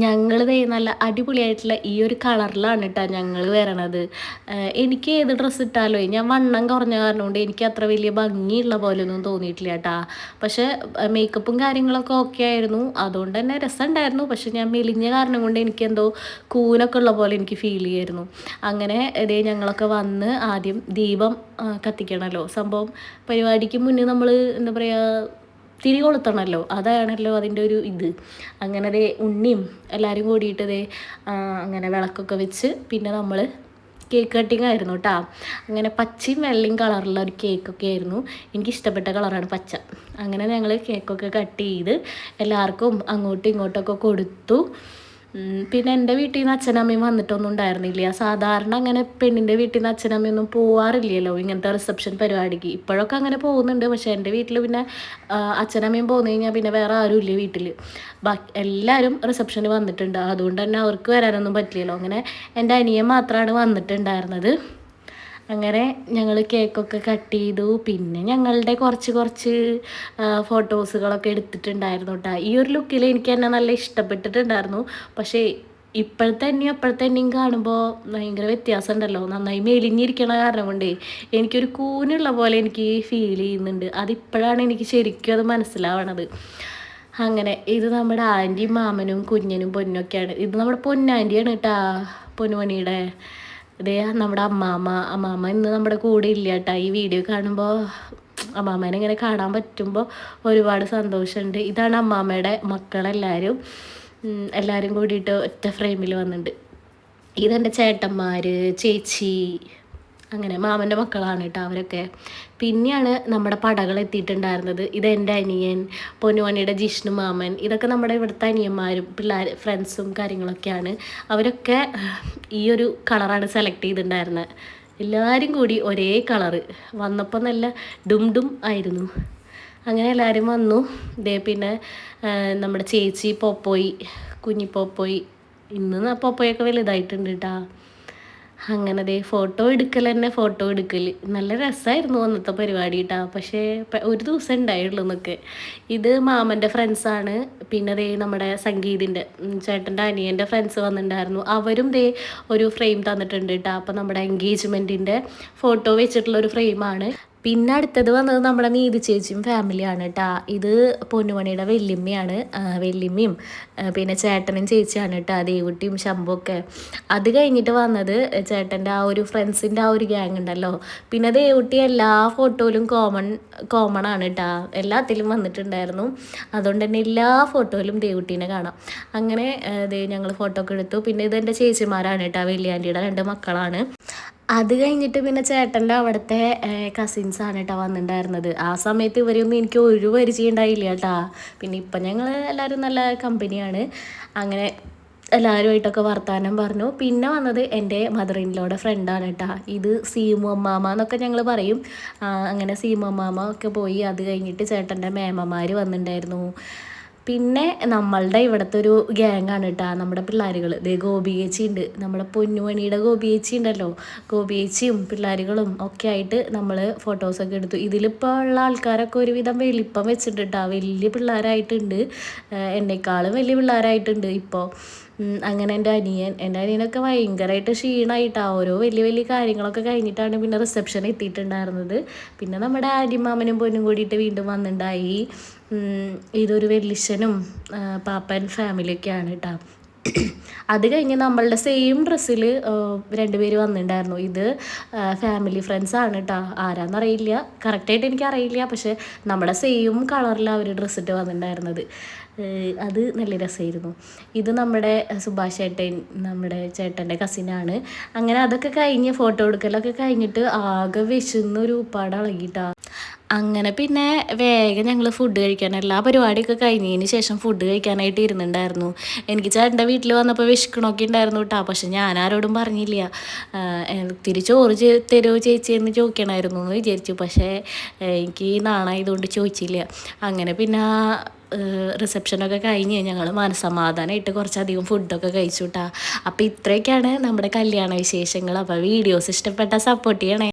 ഞങ്ങൾ ദേ നല്ല അടിപൊളിയായിട്ടുള്ള ഈ ഒരു കളറിലാണ് കേട്ടോ ഞങ്ങൾ വരണത്. എനിക്ക് ഏത് ഡ്രസ്സ് ഇട്ടാലോ ഞാൻ വണ്ണം കുറഞ്ഞ കാരണം കൊണ്ട് എനിക്ക് അത്ര വലിയ ഭംഗിയുള്ള പോലെയൊന്നും തോന്നിയിട്ടില്ല കേട്ടാ പക്ഷേ മേക്കപ്പും കാര്യങ്ങളൊക്കെ ഓക്കെ ആയിരുന്നു. അതുകൊണ്ട് തന്നെ രസമുണ്ടായിരുന്നു. പക്ഷെ ഞാൻ മെലിഞ്ഞ കാരണം കൊണ്ട് എനിക്ക് എന്തോ കൂനൊക്കെ ഉള്ള പോലെ എനിക്ക് ഫീൽ ചെയ്യായിരുന്നു. അങ്ങനെ ഇതേ ഞങ്ങളൊക്കെ വന്ന് ആദ്യം ദീപം കത്തിക്കണമല്ലോ സംഭവം പരിപാടിക്ക് മുന്നേ നമ്മൾ എന്താ പറയുക തിരി കൊളുത്തണമല്ലോ അതാണല്ലോ അതിന്റെ ഒരു ഇത്. അങ്ങനെ ദേ ഉണ്ണിയും എല്ലാവരും കൂടിയിട്ടതേ അങ്ങനെ വിളക്കൊക്കെ വെച്ച് പിന്നെ നമ്മൾ കേക്ക് കട്ടിങ് ആയിരുന്നു കേട്ടോ അങ്ങനെ പച്ചയും വെള്ളയും കളറുള്ള ഒരു കേക്കൊക്കെ ആയിരുന്നു. എനിക്ക് ഇഷ്ടപ്പെട്ട കളറാണ് പച്ച. അങ്ങനെ ഞങ്ങൾ കേക്കൊക്കെ കട്ട് ചെയ്ത് എല്ലാവർക്കും അങ്ങോട്ടും ഇങ്ങോട്ടൊക്കെ കൊടുത്തു. പിന്നെ എന്റെ വീട്ടിൽ നിന്ന് അച്ഛനമ്മയും വന്നിട്ടൊന്നും ഉണ്ടായിരുന്നില്ല. സാധാരണ അങ്ങനെ പെണ്ണിന്റെ വീട്ടിൽ നിന്ന് അച്ഛനമ്മയൊന്നും പോവാറില്ലല്ലോ ഇങ്ങനത്തെ റിസപ്ഷൻ പരിപാടിക്ക്. ഇപ്പോഴൊക്കെ അങ്ങനെ പോകുന്നുണ്ട്. പക്ഷേ എന്റെ വീട്ടിൽ പിന്നെ അച്ഛനമ്മയും പോന്നു കഴിഞ്ഞാൽ പിന്നെ വേറെ ആരും ഇല്ല വീട്ടിൽ ബാക്കി എല്ലാവരും റിസപ്ഷന് വന്നിട്ടുണ്ട്. അതുകൊണ്ട് തന്നെ അവർക്ക് വരാനൊന്നും പറ്റില്ലല്ലോ. അങ്ങനെ എന്റെ അനിയൻ മാത്രമാണ് വന്നിട്ടുണ്ടായിരുന്നത്. അങ്ങനെ ഞങ്ങൾ കേക്കൊക്കെ കട്ട് ചെയ്തു. പിന്നെ ഞങ്ങളുടെ കുറച്ച് കുറച്ച് ഫോട്ടോസുകളൊക്കെ എടുത്തിട്ടുണ്ടായിരുന്നു കേട്ടോ ഈ ഒരു ലുക്കിൽ എനിക്ക് എന്നെ നല്ല ഇഷ്ടപ്പെട്ടിട്ടുണ്ടായിരുന്നു. പക്ഷേ ഇപ്പോഴത്തെ തന്നെയും അപ്പോഴത്തെ തന്നെയും കാണുമ്പോൾ ഭയങ്കര വ്യത്യാസം ഉണ്ടല്ലോ നന്നായി മെലിഞ്ഞിരിക്കണ കാരണം കൊണ്ടേ എനിക്കൊരു കൂനുള്ള പോലെ എനിക്ക് ഫീൽ ചെയ്യുന്നുണ്ട്. അതിപ്പോഴാണ് എനിക്ക് ശരിക്കും അത് മനസ്സിലാവണത്. അങ്ങനെ ഇത് നമ്മുടെ ആന്റിയും മാമനും കുഞ്ഞനും പൊന്നൊക്കെയാണ്. ഇത് നമ്മുടെ പൊന്നാന്റിയാണ് കേട്ടാ പൊന്നുമണിയുടെ ഇതേ നമ്മുടെ അമ്മാമ്മ അമ്മാമ്മ ഇന്ന് നമ്മുടെ കൂടെ ഇല്ല കേട്ടോ ഈ വീഡിയോ കാണുമ്പോൾ അമ്മാമ്മേനെ ഇങ്ങനെ കാണാൻ പറ്റുമ്പോൾ ഒരുപാട് സന്തോഷമുണ്ട്. ഇതാണ് അമ്മാമ്മയുടെ മക്കളെല്ലാവരും എല്ലാവരും കൂടിയിട്ട് ഒറ്റ ഫ്രെയിമിൽ വന്നിട്ടുണ്ട് ഇതെന്റെ ചേട്ടന്മാർ ചേച്ചി അങ്ങനെ മാമന്റെ മക്കളാണ് കേട്ടോ അവരൊക്കെ. പിന്നെയാണ് നമ്മുടെ പടകൾ എത്തിയിട്ടുണ്ടായിരുന്നത്. ഇത് എന്റെ അനിയൻ പൊന്നുമണിയുടെ ജിഷ്ണു മാമൻ ഇതൊക്കെ നമ്മുടെ ഇവിടുത്തെ അനിയന്മാരും പിള്ളേർ ഫ്രണ്ട്സും കാര്യങ്ങളൊക്കെയാണ്. അവരൊക്കെ ഈ ഒരു കളറാണ് സെലക്ട് ചെയ്തിട്ടുണ്ടായിരുന്നത്. എല്ലാവരും കൂടി ഒരേ കളറ്. വന്നപ്പോൾ നല്ല ഡും ഡും ആയിരുന്നു. അങ്ങനെ എല്ലാവരും വന്നു. ഇതേ പിന്നെ നമ്മുടെ ചേച്ചി പോപ്പോയി കുഞ്ഞിപ്പോപ്പോയി ഇന്ന് പോപ്പോയൊക്കെ വലുതായിട്ടുണ്ട് കേട്ടാ അങ്ങനെ ദേ ഫോട്ടോ എടുക്കൽ തന്നെ ഫോട്ടോ എടുക്കൽ നല്ല രസമായിരുന്നു അന്നത്തെ പരിപാടി കേട്ടോ പക്ഷേ ഒരു ദിവസം ഉണ്ടായുള്ളൂ എന്നൊക്കെ ഇത് മാമന്റെ ഫ്രണ്ട്സാണ് പിന്നെ ദേ നമ്മുടെ സംഗീതിന്റെ ചേട്ടന്റെ അനിയന്റെ ഫ്രണ്ട്സ് വന്നിട്ടുണ്ടായിരുന്നു. അവരും ദേ ഒരു ഫ്രെയിം തന്നിട്ടുണ്ട് കേട്ടോ അപ്പം നമ്മുടെ എൻഗേജ്മെന്റിന്റെ ഫോട്ടോ വെച്ചിട്ടുള്ള ഒരു ഫ്രെയിമാണ് പിന്നെ അടുത്തത് വന്നത് നമ്മുടെ നീതി ചേച്ചിയും ഫാമിലിയാണ് കേട്ടാ ഇത് പൊന്നുമണിയുടെ വെല്ലിമ്മയാണ് വെല്ലിമ്മയും പിന്നെ ചേട്ടനും ചേച്ചിയാണ് കേട്ടാ ദേവുട്ടിയും ശമ്പൊക്കെ അത് കഴിഞ്ഞിട്ട് വന്നത് ചേട്ടന്റെ ആ ഒരു ഫ്രണ്ട്സിന്റെ ആ ഒരു ഗ്യാങ് ഉണ്ടല്ലോ. പിന്നെ ദേവുട്ടി എല്ലാ ഫോട്ടോയിലും കോമൺ കോമൺ ആണ് കേട്ടാ എല്ലാത്തിലും വന്നിട്ടുണ്ടായിരുന്നു. അതുകൊണ്ട് തന്നെ എല്ലാ ഫോട്ടോയിലും ദേവുട്ടീനെ കാണാം. അങ്ങനെ ഞങ്ങൾ ഫോട്ടോ ഒക്കെ എടുത്തു. പിന്നെ ഇത് എന്റെ ചേച്ചിമാരാണ് കേട്ടാ വെല്ലിയാന്റിയുടെ രണ്ട് മക്കളാണ്. അത് കഴിഞ്ഞിട്ട് പിന്നെ ചേട്ടന്റെ അവിടുത്തെ ആണ് കേട്ടോ വന്നിട്ടുണ്ടായിരുന്നത് ആ സമയത്ത് ഇവരെയൊന്നും എനിക്ക് ഒരു പരിചയം ഉണ്ടായില്ല കേട്ടാ പിന്നെ ഇപ്പം ഞങ്ങൾ എല്ലാവരും നല്ല കമ്പനിയാണ് അങ്ങനെ എല്ലാവരുമായിട്ടൊക്കെ വർത്താനം പറഞ്ഞു. പിന്നെ വന്നത് എന്റെ മദർ ഇൻലോടെ ഫ്രണ്ടാണ് കേട്ടാ ഇത് സീമു അമ്മാമ എന്നൊക്കെ ഞങ്ങൾ പറയും. അങ്ങനെ സീമു അമ്മാമ ഒക്കെ പോയി. അത് കഴിഞ്ഞിട്ട് ചേട്ടന്റെ മേമമാർ വന്നിട്ടുണ്ടായിരുന്നു പിന്നെ നമ്മളുടെ ഇവിടുത്തെ ഒരു ഗ്യാങ്ങാണ് കേട്ടോ നമ്മുടെ പിള്ളേരുകൾ ദേ ഗോപിയേച്ചി ഉണ്ട് നമ്മുടെ പൊന്നുമണിയുടെ ഗോപിയേച്ചി ഉണ്ടല്ലോ ഗോപിയേച്ചിയും പിള്ളേരുകളും ഒക്കെ ആയിട്ട് നമ്മൾ ഫോട്ടോസൊക്കെ എടുത്തു. ഇതിലിപ്പോൾ ഉള്ള ആൾക്കാരൊക്കെ ഒരുവിധം വലിപ്പം വെച്ചിട്ടുണ്ട് കേട്ടോ വലിയ പിള്ളേരായിട്ടുണ്ട്. എന്നെക്കാളും വലിയ പിള്ളേരായിട്ടുണ്ട് ഇപ്പോൾ അങ്ങനെ എന്റെ അനിയൻ എന്റെ അനിയനൊക്കെ ഭയങ്കരമായിട്ട് ക്ഷീണമായിട്ടാണ് ഓരോ വലിയ വലിയ കാര്യങ്ങളൊക്കെ കഴിഞ്ഞിട്ടാണ് പിന്നെ റിസപ്ഷൻ എത്തിയിട്ടുണ്ടായിരുന്നത്. പിന്നെ നമ്മുടെ ആര്യമാമനും പൊന്നും കൂടിയിട്ട് വീണ്ടും വന്നിട്ടുണ്ടായി ഇതൊരു വെല്ലിശനും പാപ്പൻ ഫാമിലിയൊക്കെയാണ് കേട്ടോ അത് കഴിഞ്ഞ് നമ്മളുടെ സെയിം ഡ്രസ്സിൽ രണ്ടുപേര് വന്നിട്ടുണ്ടായിരുന്നു ഇത് ഫാമിലി ഫ്രണ്ട്സ് ആണ് കേട്ടോ ആരാന്നറിയില്ല കറക്റ്റായിട്ട് എനിക്ക് അറിയില്ല പക്ഷെ നമ്മുടെ സെയിം കളറിൽ അവർ ഡ്രസ്സിട്ട് വന്നിട്ടുണ്ടായിരുന്നത് അത് നല്ല രസമായിരുന്നു. ഇത് നമ്മുടെ സുഭാഷ് ചേട്ടൻ നമ്മുടെ ചേട്ടന്റെ കസിനാണ്. അങ്ങനെ അതൊക്കെ കഴിഞ്ഞ് ഫോട്ടോ എടുക്കലൊക്കെ കഴിഞ്ഞിട്ട് ആകെ വിശന്നൊരു ഉപ്പാട് ഇളകിയിട്ടാണ് അങ്ങനെ പിന്നെ വേഗം ഞങ്ങൾ ഫുഡ് കഴിക്കാൻ എല്ലാ പരിപാടിയൊക്കെ കഴിഞ്ഞതിന് ശേഷം ഫുഡ് കഴിക്കാനായിട്ട് ഇരുന്നുണ്ടായിരുന്നു എനിക്ക് ചേട്ടന്റെ വീട്ടിൽ വന്നപ്പോൾ വിശക്കണമൊക്കെ ഉണ്ടായിരുന്നു കേട്ടോ പക്ഷെ ഞാൻ ആരോടും പറഞ്ഞില്ല. ഇത്തിരി ചോറ് തരുമോ ചേച്ചി എന്ന് ചോദിക്കണമായിരുന്നു എന്ന് വിചാരിച്ചു. പക്ഷേ എനിക്ക് നാണായതുകൊണ്ട് ചോദിച്ചില്ല. അങ്ങനെ പിന്നെ റിസപ്ഷനൊക്കെ കഴിഞ്ഞ് ഞങ്ങൾ മനസമാധാനമായിട്ട് കുറച്ചധികം ഫുഡൊക്കെ കഴിച്ചു കേട്ടോ അപ്പോൾ ഇത്രയൊക്കെയാണ് നമ്മുടെ കല്യാണ വിശേഷങ്ങൾ. അപ്പോൾ വീഡിയോസ് ഇഷ്ടപ്പെട്ടാൽ സപ്പോർട്ട് ചെയ്യണേ.